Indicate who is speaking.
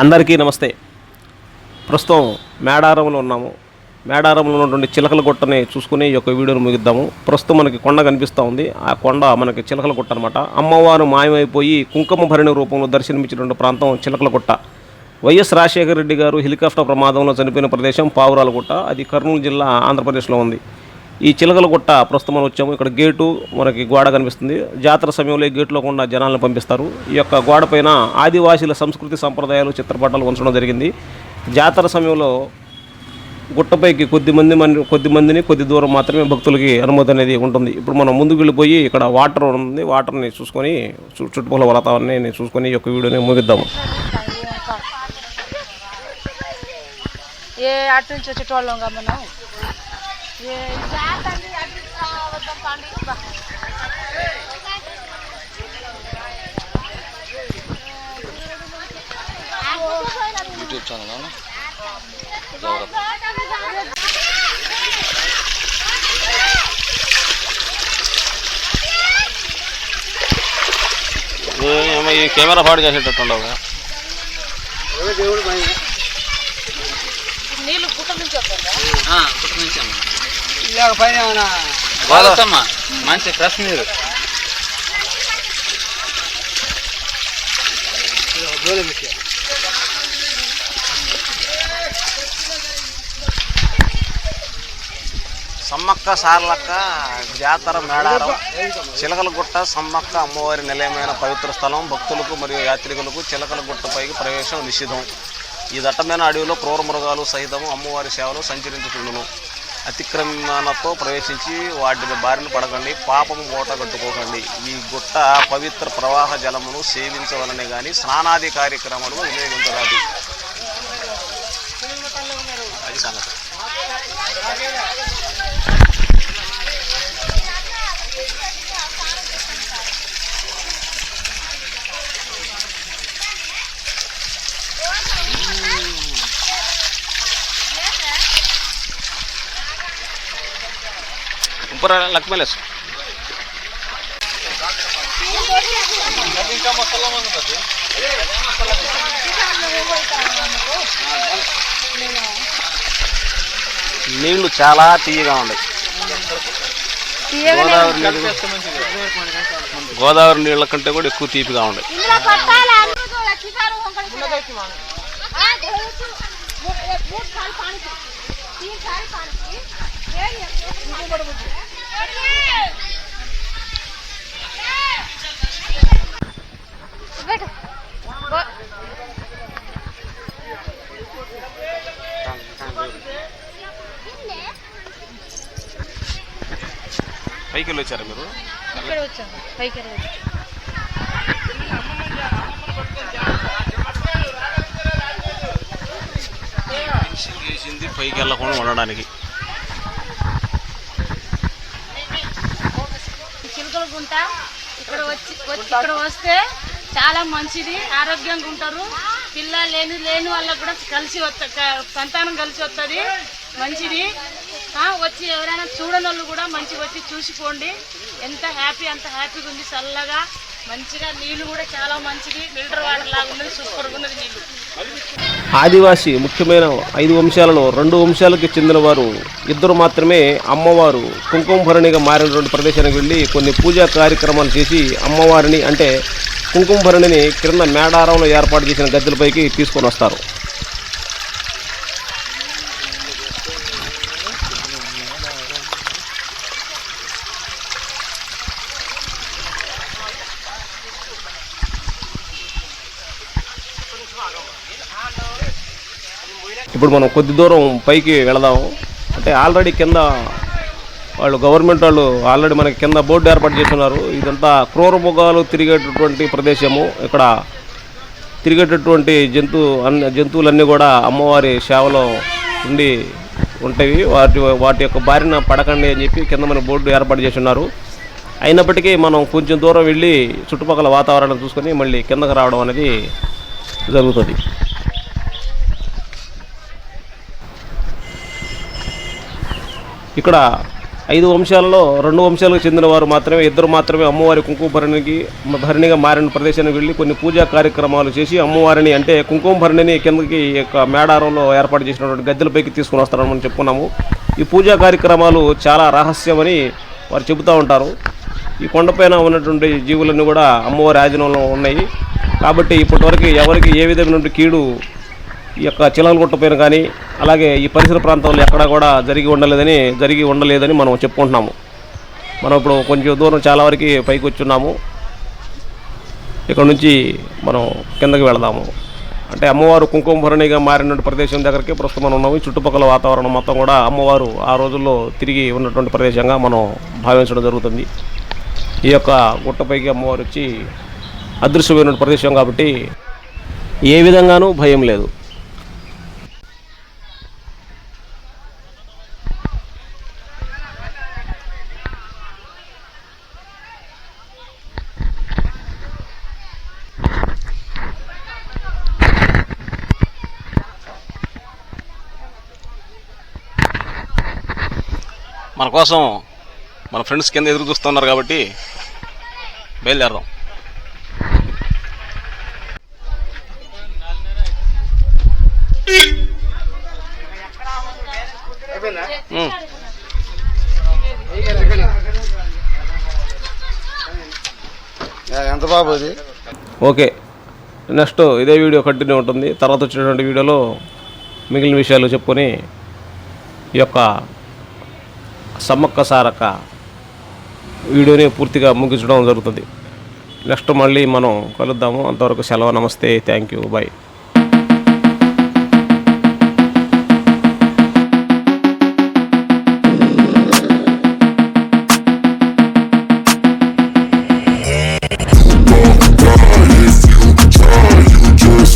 Speaker 1: అందరికీ నమస్తే. ప్రస్తుతం మేడారంలో ఉన్నాము. మేడారంలో ఉన్నటువంటి చిలకల గుట్టని చూసుకుని ఈ యొక్క వీడియోను ముగిద్దాము. ప్రస్తుతం మనకి కొండ కనిపిస్తూ ఉంది. ఆ కొండ మనకి చిలకల గుట్ట అనమాట అమ్మవారు మాయమైపోయి కుంకుమ భరణి రూపంలో దర్శనమిచ్చినటువంటి ప్రాంతం చిలకల గుట్ట. వైఎస్ రాజశేఖర రెడ్డి గారు హెలికాప్టర్ ప్రమాదంలో చనిపోయిన ప్రదేశం పావురాల గుట్ట. అది కర్నూలు జిల్లా ఆంధ్రప్రదేశ్లో ఉంది. ఈ చిలకల గుట్ట ప్రస్తుతం మనం వచ్చాము. ఇక్కడ గేటు మనకి గోడ కనిపిస్తుంది. జాతర సమయంలో ఈ గేట్లో కూడా జనాలను పంపిస్తారు. ఈ యొక్క గోడ పైన ఆదివాసీల సంస్కృతి సంప్రదాయాలు చిత్రపటాలు ఉంచడం జరిగింది. జాతర సమయంలో గుట్టపైకి కొద్ది మంది మంది కొద్ది మందిని కొద్ది దూరం మాత్రమే భక్తులకి అనుమతి అనేది ఉంటుంది. ఇప్పుడు మనం ముందుకు వెళ్ళిపోయి ఇక్కడ వాటర్ ఉంది. వాటర్ని చూసుకొని చు- చుట్టుపక్కల వాతావరణాన్ని చూసుకొని ఈ యొక్క వీడియోని ముగిద్దాము.
Speaker 2: ఏ అటు నుంచి వచ్చేటోళ్ళం కదా మనం ఏ జాతండి అటు వద్దాం పండి బా.
Speaker 3: యూట్యూబ్ ఛానల్ ఈ కెమెరా పాడు చేసేటట్టు ఉండవు
Speaker 2: నీళ్ళు నుంచి
Speaker 3: మంచి ఫ్రెష్ నీరు.
Speaker 1: సమ్మక్క సార్లక్క జాతర మేడారం చిలకలగుట్ట సమ్మక్క అమ్మవారి నిలయమైన పవిత్ర స్థలం భక్తులకు మరియు యాత్రికులకు చిలకలగుట్టపైకి ప్రవేశం నిషిద్ధం. ఈ దట్టమైన అడవిలో క్రూర మృగాలు సహితము అమ్మవారి సేవలు సంచరించుతుండును అతిక్రమణతో ప్రవేశించి వాటి బారిన పడకండి పాపము మూట కట్టుకోకండి. ఈ గుట్ట పవిత్ర ప్రవాహ జలమును సేవించవలనే కానీ స్నానాది కార్యక్రమాలు వినియోగించరాదు అది సంగతి ऊपर लक्ष्मीलेस నీళ్లు చాలా తీయగా ఉన్నాయి గోదావరి నీళ్ళు గోదావరి నీళ్ళ కంటే కూడా ఎక్కువ తీపిగా ఉన్నాయి
Speaker 2: ఇందులో కొట్టాలి అందరూ చూడ కిసారు వంకడి ఆ, ధోవచ్చు. మూడు- ఏ, మూడు సార్లు పానికి. తీన్ సార్లు పానికి.
Speaker 1: పైకి వెళ్ళి వచ్చారా మీరు?
Speaker 2: ఇక్కడ వచ్చాము పైకి వెళ్ళి.
Speaker 1: చేసింది పైకి వెళ్ళకుండా ఉండడానికి.
Speaker 2: చిలుకల గుంట ఇక్కడ వచ్చి ఇక్కడ వస్తే చాలా మంచిది ఆరోగ్యంగా ఉంటారు. పిల్ల లేని లేని వాళ్ళకు కూడా కలిసి వస్త సంతానం కలిసి వస్తుంది మంచిది. వచ్చి ఎవరైనా చూడని వాళ్ళు కూడా మంచిగా వచ్చి చూసిపోండి. ఎంత హ్యాపీ అంత హ్యాపీగా ఉంది. చల్లగా మంచిగా నీళ్ళు కూడా చాలా మంచిది. ఫిల్టర్ వాటర్ లాగా ఉన్నది. సూపర్గా ఉన్నది నీళ్ళు.
Speaker 1: ఆదివాసి ముఖ్యమైన ఐదు వంశాలలో రెండు వంశాలకు చెందిన వారు ఇద్దరు మాత్రమే అమ్మవారు. కుంకుమ భరణిగా మారినటువంటి ప్రదేశానికి వెళ్ళి కొన్ని పూజా కార్యక్రమాలు చేసి అమ్మవారిని అంటే కుంకుమభరణిని క్రింద మేడారంలో ఏర్పాటు చేసిన గద్దెలపైకి తీసుకొని వస్తారు. ఇప్పుడు మనం కొద్ది దూరం పైకి వెళదాము అంటే ఆల్రెడీ కింద వాళ్ళు గవర్నమెంట్ వాళ్ళు ఆల్రెడీ మనకి కింద బోర్డు ఏర్పాటు చేస్తున్నారు. ఇదంతా క్రూర మృగాలు తిరిగేటటువంటి ప్రదేశము. ఇక్కడ తిరిగేటటువంటి జంతు అన్ని జంతువులన్నీ కూడా అమ్మవారి సేవలో ఉండి ఉంటాయి వాటి వాటి యొక్క బారిన పడకండి అని చెప్పి కింద మన బోర్డు ఏర్పాటు చేసి ఉన్నారు అయినప్పటికీ మనం కొంచెం దూరం వెళ్ళి చుట్టుపక్కల వాతావరణం చూసుకొని మళ్ళీ కిందకు రావడం అనేది జరుగుతుంది. ఇక్కడ ఐదు వంశాలలో రెండు వంశాలకు చెందిన వారు మాత్రమే ఇద్దరు మాత్రమే అమ్మవారి కుంకుమ భరణికి భరణిగా మారిన ప్రదేశానికి వెళ్ళి కొన్ని పూజా కార్యక్రమాలు చేసి అమ్మవారిని అంటే కుంకుమ భరణిని కిందకి యొక్క మేడారంలో ఏర్పాటు చేసినటువంటి గద్దెలపైకి తీసుకుని వస్తారని చెప్పుకున్నాము. ఈ పూజా కార్యక్రమాలు చాలా రహస్యమని వారు చెబుతూ ఉంటారు. ఈ కొండపైన ఉన్నటువంటి జీవులన్నీ కూడా అమ్మవారి ఆధీనంలో ఉన్నాయి. కాబట్టి ఇప్పటివరకు ఎవరికి ఏ విధమైనటువంటి కీడు ఈ యొక్క చిలకలగుట్ట పైన కానీ అలాగే ఈ పరిసర ప్రాంతాల్లో ఎక్కడా కూడా జరిగి ఉండలేదని జరిగి ఉండలేదని మనం చెప్పుకుంటున్నాము. మనం ఇప్పుడు కొంచెం దూరం చాలా వరకు పైకి వచ్చున్నాము. ఇక్కడ నుంచి మనం కిందకి వెళదాము. అంటే అమ్మవారు కుంకుమ భరణిగా మారినటువంటి ప్రదేశం దగ్గరికి ప్రస్తుతం మనం ఉన్నాము. చుట్టుపక్కల వాతావరణం మొత్తం కూడా అమ్మవారు ఆ రోజుల్లో తిరిగి ఉన్నటువంటి ప్రదేశంగా మనం భావించడం జరుగుతుంది. ఈ యొక్క గుట్టపైకి అమ్మవారు వచ్చి అదృశ్యమైనటువంటి ప్రదేశం కాబట్టి ఏ విధంగానూ భయం లేదు.
Speaker 3: మన కోసం మన ఫ్రెండ్స్ కింద ఎదురు చూస్తున్నారు కాబట్టి బయలుదేరదాం.
Speaker 4: ఎంత బాబు ఇది?
Speaker 1: ఓకే. నెక్స్ట్ ఇదే వీడియో కంటిన్యూ ఉంటుంది. తర్వాత వచ్చినటువంటి వీడియోలో మిగిలిన విషయాలు చెప్పుకొని ఈ యొక్క సమ్మక్క సారక వీడియోని పూర్తిగా ముగించడం జరుగుతుంది. నెక్స్ట్ మళ్ళీ మనం కలుద్దాము. అంతవరకు సెలవు. నమస్తే. Thank you. బాయ్